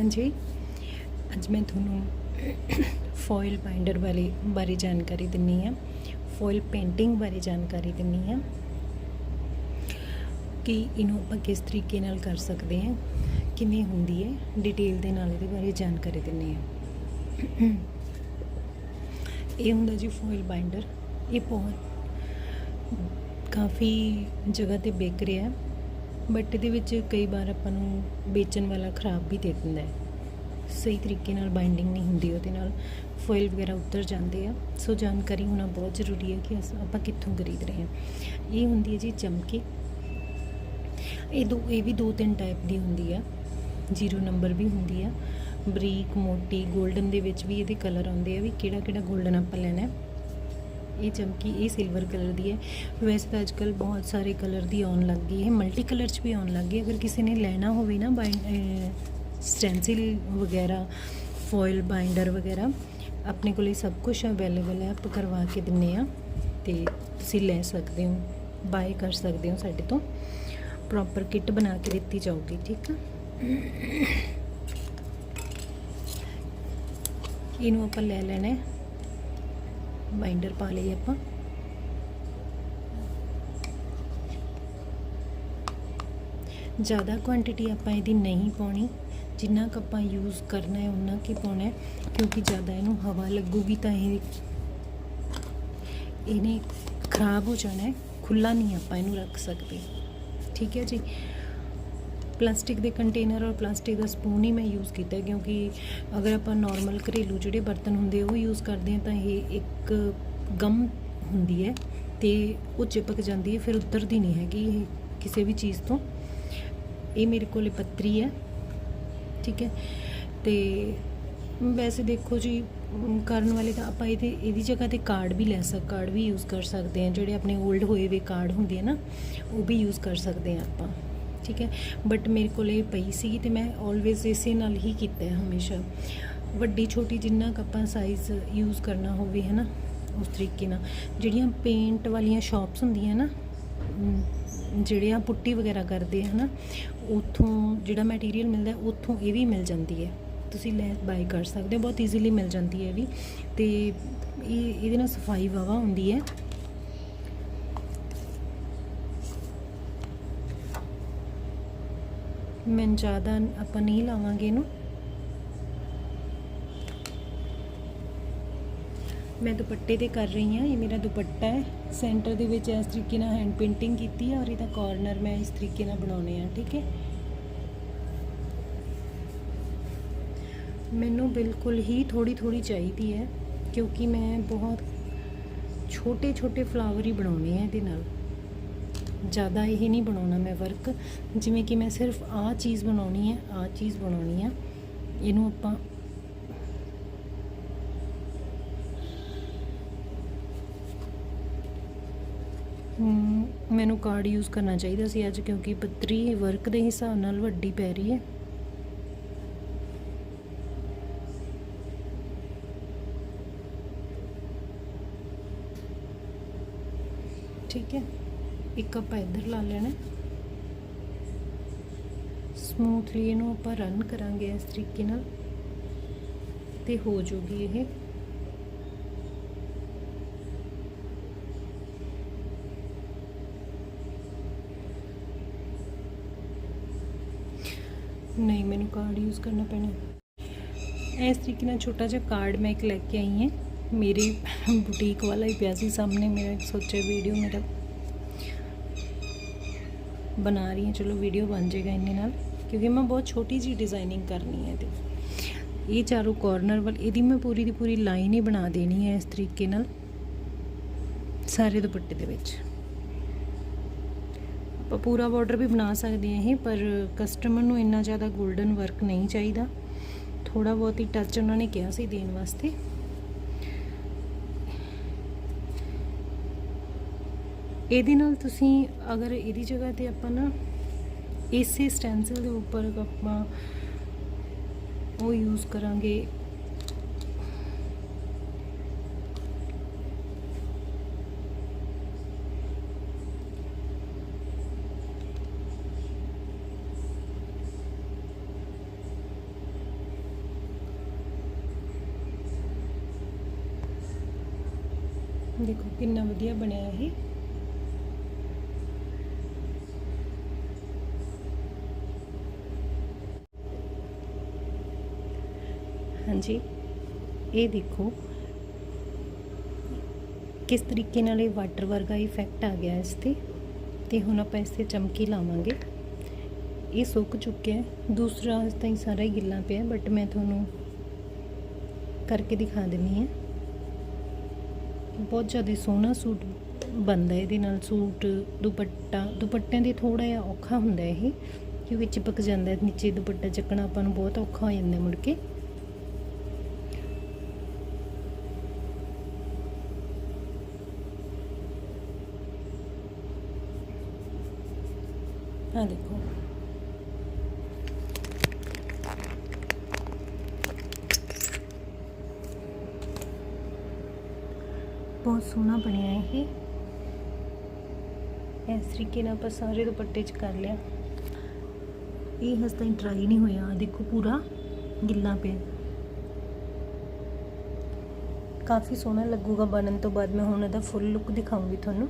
ਹਾਂਜੀ। ਅੱਜ ਮੈਂ ਤੁਹਾਨੂੰ ਫੋਇਲ ਬਾਈਂਡਰ ਬਾਰੇ ਬਾਰੇ ਜਾਣਕਾਰੀ ਦਿੰਨੀ ਆ। ਫੋਇਲ ਪੇਂਟਿੰਗ ਬਾਰੇ ਜਾਣਕਾਰੀ ਦਿੰਨੀ ਆ ਕਿ ਇਹਨੂੰ ਆਪਾਂ ਕਿਸ ਤਰੀਕੇ ਨਾਲ ਕਰ ਸਕਦੇ ਹਾਂ ਕਿਵੇਂ ਹੁੰਦੀ ਹੈ ਡਿਟੇਲ ਦੇ ਨਾਲ ਇਹਦੇ ਬਾਰੇ ਜਾਣਕਾਰੀ ਦਿੰਨੀ ਆ। ਇਹ ਹੁੰਦਾ ਜੀ ਫੋਇਲ ਬਾਈਂਡਰ ਇਹ ਬਹੁਤ ਕਾਫੀ ਜਗ੍ਹਾ ਤੇ ਵਿਕ ਰਿਹਾ। ਹੈ ਬਟ ਇਹਦੇ ਵਿੱਚ ਕਈ ਵਾਰ ਆਪਾਂ ਨੂੰ ਵੇਚਣ ਵਾਲਾ ਖਰਾਬ ਵੀ ਦੇ ਦਿੰਦਾ ਹੈ। ਸਹੀ ਤਰੀਕੇ ਨਾਲ ਬਾਈਂਡਿੰਗ ਨਹੀਂ ਹੁੰਦੀ ਉਹਦੇ ਨਾਲ ਫੋਇਲ ਵਗੈਰਾ ਉੱਤਰ ਜਾਂਦੇ ਆ। ਸੋ ਜਾਣਕਾਰੀ ਹੋਣਾ ਬਹੁਤ ਜ਼ਰੂਰੀ ਹੈ ਕਿ ਅਸ- ਆਪਾਂ ਕਿੱਥੋਂ ਖਰੀਦ ਰਹੇ ਹਾਂ। ਇਹ ਹੁੰਦੀ ਹੈ ਜੀ ਚਮਕੀ। ਇਹ ਦੋ, ਇਹ ਵੀ ਦੋ ਤਿੰਨ ਟਾਈਪ ਦੀ ਹੁੰਦੀ ਆ। ਜ਼ੀਰੋ ਨੰਬਰ ਵੀ ਹੁੰਦੀ ਆ। ਬਰੀਕ, ਮੋਟੀ 골ਡਨ ਦੇ ਵਿੱਚ ਵੀ ਇਹਦੇ ਕਲਰ ਆਉਂਦੇ ਆ ਵੀ ਕਿਹੜਾ ਕਿਹੜਾ 골ਡਨ ਆਪਾਂ ਲੈਣਾ ਹੈ। ਇਹ ਚਮਕੀ, ਇਹ ਸਿਲਵਰ ਕਲਰ ਦੀ ਹੈ। ਵੈਸੇ ਤਾਂ ਅੱਜਕੱਲ ਬਹੁਤ ਸਾਰੇ ਕਲਰ ਦੀ ਆਉਣ ਲੱਗ ਗਈ ਹੈ। ਮਲਟੀ ਕਲਰ ਚ ਵੀ ਆਉਣ ਲੱਗ ਗਈ ਅਗਰ ਕਿਸੇ ਨੇ ਲੈਣਾ ਹੋਵੇ ਨਾ ਬਾਈਂਡ ਸਟੈਂਸਿਲ ਵਗੈਰਾ ਫੋਇਲ ਬਾਈਂਡਰ ਵਗੈਰਾ, ਆਪਣੇ ਕੋਲ ਸਭ ਕੁਝ ਅਵੇਲੇਬਲ ਹੈ। ਆਪਾਂ ਕਰਵਾ ਕੇ ਦਿੰਨੇ ਆ ਤੇ ਤੁਸੀਂ ਲੈ ਸਕਦੇ ਹੋ ਬਾਏ ਕਰ ਸਕਦੇ ਹੋ ਸਾਡੇ ਤੋਂ। ਪ੍ਰੋਪਰ ਕਿੱਟ ਬਣਾ ਕੇ ਦਿੱਤੀ ਜਾਊਗੀ, ਠੀਕ ਆ? ਇਹਨੂੰ ਆਪਾਂ ਲੈ ਲੈਣਾ ਬਾਈਂਡਰ ਪਾ ਲਈ ਆਪਾਂ। ਜ਼ਿਆਦਾ ਕੁਆਂਟੀਟੀ ਆਪਾਂ ਇਹਦੀ ਨਹੀਂ ਪਾਉਣੀ। ਜਿੰਨਾ ਕੁ ਆਪਾਂ ਯੂਜ਼ ਕਰਨਾ ਹੈ ਉਨਾ ਕੀ ਪਾਉਣਾ ਹੈ, ਕਿਉਂਕਿ ਜ਼ਿਆਦਾ ਇਹਨੂੰ ਹਵਾ ਲੱਗੂਗੀ ਤਾਂ ਇਹ ਇਹਨੇ ਖਰਾਬ ਹੋ ਜਾਣਾ ਹੈ। ਖੁੱਲਾ ਨਹੀਂ ਆਪਾਂ ਇਹਨੂੰ ਰੱਖ ਸਕਦੇ। ਠੀਕ ਹੈ ਜੀ? ਪਲਾਸਟਿਕ ਦੇ ਕੰਟੇਨਰ ਔਰ ਪਲਾਸਟਿਕ ਦਾ ਸਪੂਨ ਹੀ ਮੈਂ ਯੂਜ਼ ਕੀਤਾ ਕਿਉਂਕਿ ਅਗਰ ਆਪਾਂ ਨਾਰਮਲ ਘਰੇਲੂ ਜਿਹੜੇ ਬਰਤਨ ਹੁੰਦੇ ਉਹ ਯੂਜ਼ ਕਰਦੇ ਹਾਂ ਤਾਂ ਇਹ ਇੱਕ ਗਮ ਹੁੰਦੀ ਹੈ ਤੇ ਉਹ ਚਿਪਕ ਜਾਂਦੀ ਹੈ, ਫਿਰ ਉਤਰਦੀ ਨਹੀਂ ਹੈਗੀ ਇਹ ਕਿਸੇ ਵੀ ਚੀਜ਼ ਤੋਂ। ਇਹ ਮੇਰੇ ਕੋਲੇ ਪੱਤਰੀ ਹੈ, ਠੀਕ ਹੈ? ਤੇ ਵੈਸੇ ਦੇਖੋ ਜੀ ਕਰਨ ਵਾਲੇ ਤਾਂ ਆਪਾਂ ਇਹਦੇ, ਇਹਦੀ ਜਗ੍ਹਾ ਤੇ ਕਾਰਡ ਵੀ ਲੈ ਸਕ, ਕਾਰਡ ਵੀ ਯੂਜ਼ ਕਰ ਸਕਦੇ ਹਾਂ, ਜਿਹੜੇ ਆਪਣੇ 올ਡ ਹੋਏ ਵੇ ਕਾਰਡ ਹੁੰਦੇ ਆ ਨਾ, ਉਹ ਵੀ ਯੂਜ਼ ਕਰ ਸਕਦੇ ਹਾਂ ਆਪਾਂ। ਠੀਕ ਹੈ? ਬਟ ਮੇਰੇ ਕੋਲ ਇਹ ਪਈ ਸੀਗੀ ਤੇ ਮੈਂ ਆਲਵੇਜ਼ ਇਸੇ ਨਾਲ ਹੀ ਕੀਤਾ ਹੈ ਹਮੇਸ਼ਾ। ਵੱਡੀ ਛੋਟੀ ਜਿੰਨਾ ਕੁ ਆਪਾਂ ਸਾਈਜ਼ ਯੂਜ਼ ਕਰਨਾ ਹੋਵੇ ਹੈ ਨਾ ਉਸ ਤਰੀਕੇ ਨਾਲ। ਜਿਹੜੀਆਂ ਪੇਂਟ ਵਾਲੀਆਂ ਸ਼ਾਪਸ ਹੁੰਦੀਆਂ ਨਾ ਅਮ, ਜਿਹੜੇ ਆ ਪੁੱਟੀ ਵਗੈਰਾ ਕਰਦੇ ਆ ਨਾ ਉੱਥੋਂ ਜਿਹੜਾ ਮਟੀਰੀਅਲ ਮਿਲਦਾ ਹੈ, ਉੱਥੋਂ ਇਹ ਵੀ ਮਿਲ ਜਾਂਦੀ ਹੈ। ਤੁਸੀਂ ਲੈ ਬਾਈ ਕਰ ਸਕਦੇ ਹੋ ਬਹੁਤ ਈਜ਼ੀਲੀ ਮਿਲ ਜਾਂਦੀ ਹੈ ਇਹ ਵੀ। ਤੇ ਇਹ ਇਹਦੇ ਨਾਲ ਸਫ਼ਾਈ ਵਾਵਾ ਹੁੰਦੀ ਹੈ। ਮੈਂ ਜ਼ਿਆਦਾ ਆਪਾਂ ਨਹੀਂ ਲਾਵਾਂਗੇ ਇਹਨੂੰ। ਮੈਂ ਦੁਪੱਟੇ ਤੇ ਕਰ ਰਹੀ ਹਾਂ, ਇਹ ਮੇਰਾ ਦੁਪੱਟਾ ਹੈ। ਸੈਂਟਰ ਦੇ ਵਿੱਚ ਇਸ ਤਰੀਕੇ ਨਾਲ ਹੈਂਡ ਪੇਂਟਿੰਗ ਕੀਤੀ ਹੈ ਔਰ ਇਹਦਾ ਕਾਰਨਰ ਮੈਂ ਇਸ ਤਰੀਕੇ ਨਾਲ ਬਣਾਉਣੇ ਆ, ਠੀਕ ਹੈ? ਮੈਨੂੰ ਬਿਲਕੁਲ ਹੀ ਥੋੜੀ ਥੋੜੀ ਚਾਹੀਦੀ ਹੈ ਕਿਉਂਕਿ ਮੈਂ ਬਹੁਤ ਛੋਟੇ ਛੋਟੇ ਫਲਾਵਰ ਹੀ ਬਣਾਉਣੇ ਆ ਇਹਦੇ ਨਾਲ। ਜ਼ਿਆਦਾ ਇਹ ਨਹੀਂ ਬਣਾਉਣਾ ਮੈਂ ਵਰਕ ਜਿਵੇਂ ਕਿ ਮੈਂ ਸਿਰਫ ਆਹ ਚੀਜ਼ ਬਣਾਉਣੀ ਹੈ, ਆਹ ਚੀਜ਼ ਬਣਾਉਣੀ ਆ ਇਹਨੂੰ ਆਪਾਂ ਮੈਨੂੰ ਕਾਰਡ ਯੂਜ਼ ਕਰਨਾ ਚਾਹੀਦਾ ਸੀ ਅੱਜ ਕਿਉਂਕਿ ਪੱਤਰੀ ਵਰਕ ਦੇ ਹਿਸਾਬ ਨਾਲ ਵੱਡੀ ਪੈ ਰਹੀ ਹੈ। ਠੀਕ ਹੈ। ਇੱਕ ਆਪਾਂ ਇੱਧਰ ਲਾ ਲੈਣਾ ਸਮੂਥਲੀ ਇਹਨੂੰ ਆਪਾਂ ਰਨ ਕਰਾਂਗੇ ਇਸ ਤਰੀਕੇ ਨਾਲ। ਤੇ ਹੋ ਜੂਗੀ ਇਹ। ਨਹੀਂ, ਮੈਨੂੰ ਕਾਰਡ ਯੂਜ਼ ਕਰਨਾ ਪੈਣਾ ਇਸ ਤਰੀਕੇ ਨਾਲ ਛੋਟਾ ਜਿਹਾ ਕਾਰਡ ਮੈਂ ਇੱਕ ਲੈ ਕੇ ਆਈ ਹਾਂ। ਮੇਰੇ ਬੁਟੀਕ ਵਾਲਾ ਹੀ ਪਿਆ ਸੀ ਸਾਹਮਣੇ ਮੇਰਾ ਸੋਚਿਆ ਵੀਡੀਓ ਮੇਰਾ ਬਣਾ ਰਹੀ ਹਾਂ। ਚਲੋ ਵੀਡੀਓ ਬਣ ਜਾਏਗਾ ਇੰਨੇ ਨਾਲ, ਕਿਉਂਕਿ ਮੈਂ ਬਹੁਤ ਛੋਟੀ ਜੀ ਡਿਜ਼ਾਈਨਿੰਗ ਕਰਨੀ ਹੈ ਇਹਦੀ। ਇਹ ਚਾਰੋਂ ਕਾਰਨਰ ਵੱਲ, ਇਹਦੀ ਮੈਂ ਪੂਰੀ ਦੀ ਪੂਰੀ ਲਾਈਨ ਹੀ ਬਣਾ ਦੇਣੀ ਹੈ ਇਸ ਤਰੀਕੇ ਨਾਲ, ਸਾਰੇ ਦੁਪੱਟੇ ਦੇ ਵਿੱਚ। ਆਪਾਂ ਪੂਰਾ ਬਾਰਡਰ ਵੀ ਬਣਾ ਸਕਦੇ ਹਾਂ ਇਹ, ਪਰ ਕਸਟਮਰ ਨੂੰ ਇੰਨਾ ਜ਼ਿਆਦਾ 골ਡਨ ਵਰਕ ਨਹੀਂ ਚਾਹੀਦਾ। ਥੋੜਾ ਬਹੁਤ ਹੀ ਟੱਚ ਉਹਨਾਂ ਨੇ ਕਿਹਾ ਸੀ ਦੇਣ ਵਾਸਤੇ। ਇਹਦੇ ਨਾਲ ਤੁਸੀਂ ਅਗਰ ਇਹਦੀ ਜਗ੍ਹਾ ਤੇ ਆਪਾਂ ਨਾ ਇਸੇ ਸਟੈਂਸਲ ਦੇ ਉੱਪਰ ਆਪਾਂ ਉਹ ਯੂਜ਼ ਕਰਾਂਗੇ। ਦੇਖੋ ਕਿੰਨਾ ਵਧੀਆ ਬਣਿਆ ਇਹ। ਹਾਂਜੀ। ਇਹ ਦੇਖੋ, ਕਿਸ ਤਰੀਕੇ ਨਾਲ ਇਹ ਵਾਟਰ ਵਰਗਾ ਇਫੈਕਟ ਆ ਗਿਆ ਇਸ ਤੇ ਤੇ ਹੁਣ ਆਪਾਂ ਇਸ ਤੇ ਚਮਕੀ ਲਾਵਾਂਗੇ। ਇਹ ਸੁੱਕ ਚੁੱਕਿਆ ਹੈ। ਦੂਸਰਾ ਤਾਂ ਹੀ ਸਾਰਾ ਹੀ ਗਿੱਲਾ ਪਿਆ ਬਟ ਮੈਂ ਤੁਹਾਨੂੰ ਕਰਕੇ ਦਿਖਾ ਦਿੰਨੀ ਹਾਂ। ਬਹੁਤ ਜ਼ਿਆਦਾ ਸੋਹਣਾ ਸੂਟ ਬਣਦਾ ਇਹਦੇ ਨਾਲ ਸੂਟ, ਦੁਪੱਟਾ, ਦੁਪੱਟਿਆਂ ਦੀ ਥੋੜਾ ਜਿਹਾ ਔਖਾ ਹੁੰਦਾ ਇਹ, ਕਿਉਂਕਿ ਚਿਪਕ ਜਾਂਦਾ ਨੀਚੇ ਦੁਪੱਟਾ ਚੱਕਣਾ ਆਪਾਂ ਨੂੰ ਬਹੁਤ ਔਖਾ ਹੋ ਜਾਂਦਾ ਮੁੜ ਕੇ। ਆ ਦੇਖੋ। ਬਹੁਤ ਸੋਹਣਾ ਬਣਿਆ ਇਹ। ਇਸ ਤਰੀਕੇ ਨਾਲ ਆਪਾਂ ਸਾਰੇ ਦੁਪੱਟੇ 'ਚ ਕਰ ਲਿਆ। ਇਹ ਹਜੇ ਤਾਈਂ ਡਰਾਈ ਨਹੀਂ ਹੋਇਆ। ਦੇਖੋ ਪੂਰਾ ਗਿੱਲਾ ਪਿਆ। ਕਾਫੀ ਸੋਹਣਾ ਲੱਗੂਗਾ ਬਣਨ ਤੋਂ ਬਾਅਦ। ਮੈਂ ਹੁਣ ਇਹਦਾ ਫੁੱਲ ਲੁੱਕ ਦਿਖਾਉਂਗੀ ਤੁਹਾਨੂੰ।